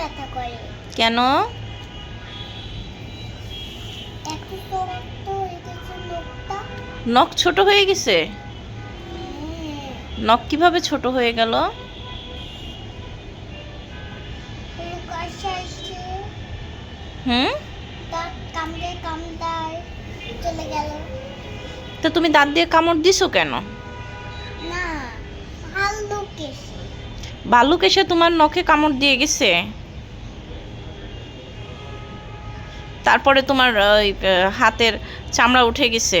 ব্যথা করে। কেন? হয়ে নখ ছোট হয়ে গেছে? নখ কীভাবে ছোট হয়ে গেল? হুম? তা তুমি দাঁত দিয়ে কামড় দিছো কেন? ভাল্লুক এসে তোমার নখে কামড় দিয়ে গেছে? তারপরে তোমার ওই, হাতের চামড়া উঠে গেছে।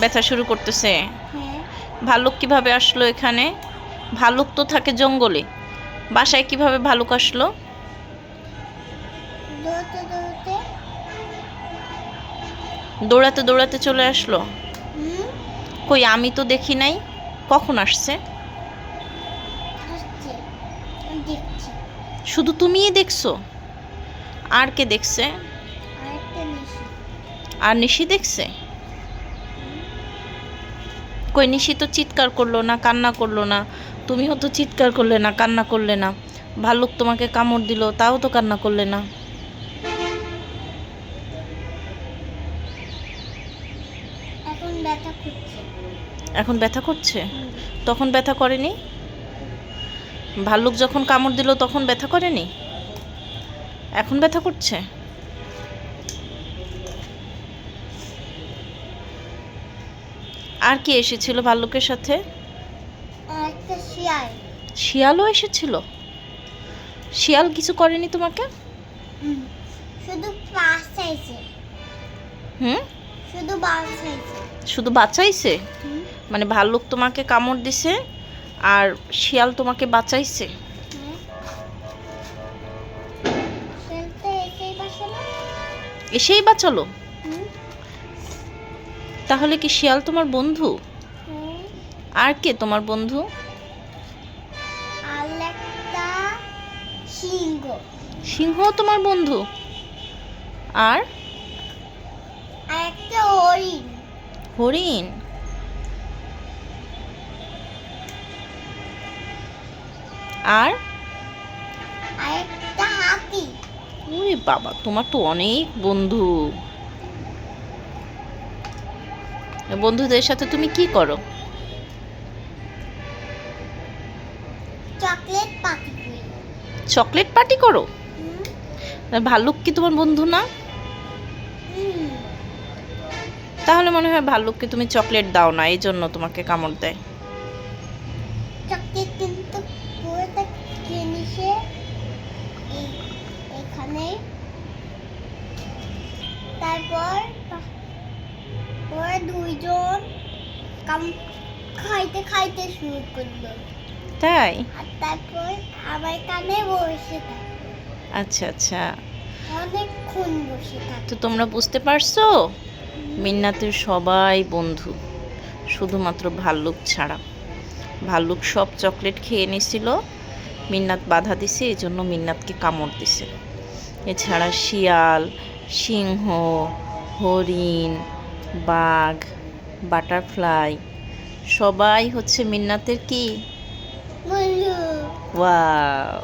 ব্যথা শুরু করতেছে। হ্যাঁ। ভাল্লুক কীভাবে আসলো এখানে? ভাল্লুক তো থাকে জঙ্গলে। বাসায় কীভাবে ভালুক আসলো? দৌড়তে দৌড়তে। চলে আসলো? কই আমি তো দেখি নাই। কখন আসছে? দেখছি। শুধু তুমিই দেখছ? আর কে দেখছে? আর নিশি দেখছে? কই নিশি তো চিৎকার করল না কান্না করল না। তুমিও তো চিৎকার করলে না কান্না করলে না। ভাল্লুক তোমাকে কামড় দিল তাও তো কান্না করলে না। এখন ব্যথা খুঁজছে এখন ব্যথা করছে? তখন ব্যথা করেনি? ভাল্লুক যখন কামড় দিল তখন ব্যথা করেনি? এখন ব্যথা করছে? আর কি এসেছিল ভাল্লুকের সাথে? শিয়ালও এসেছিল? শিয়াল কিছু করেনি তোমাকে? শুধু হুম? শুধু বাস চাইছে। শুধু বাঁচাইছে? মানে ভাল্লুক তোমাকে কামড় দিছে? আর শিয়াল তোমাকে বাঁচাইছে? এসেই বাঁচালো? তাহলে কি শিয়াল তোমার বন্ধু? আর কে তোমার বন্ধু? আর একটা সিংহ সিংহ তোমার বন্ধু। আর? আর একটা হরিণ। হরিণ? আর? ওরে বাবা তোমার তো অনেক বন্ধু। বন্ধুদের সাথে তুমি কি করো? চকলেট করি। চকলেট পার্টি করো? ভাল্লুক কি তোমার বন্ধু না? তাহলে মনে হয় ভাল্লুককে তুমি চকলেট দাও না এই জন্য তোমাকে কামড় দেয়। চকলেট কিন্তু পুরোটা জিনিসে এখানে তারপর ওরা দুইজন কাম খাইতে খাইতে শুরু করল তাই তারপর আমার কানে বসে আচ্ছা আচ্ছা অনেকক্ষণ বসে তো তোমরা বুঝতে পারছ মিন্নাতের সবাই বন্ধু শুধুমাত্র ভাল্লুক ছাড়া ভাল্লুক সব চকলেট খেয়ে নিছিল। মিন্নাত বাধা দিছে এই জন্য মিন্নাতকে কামড় দিছে। এছাড়া শিয়াল সিংহ হরিণ বাঘ বাটারফ্লাই সবাই হচ্ছে মিন্নাতের কি? ওয়াও।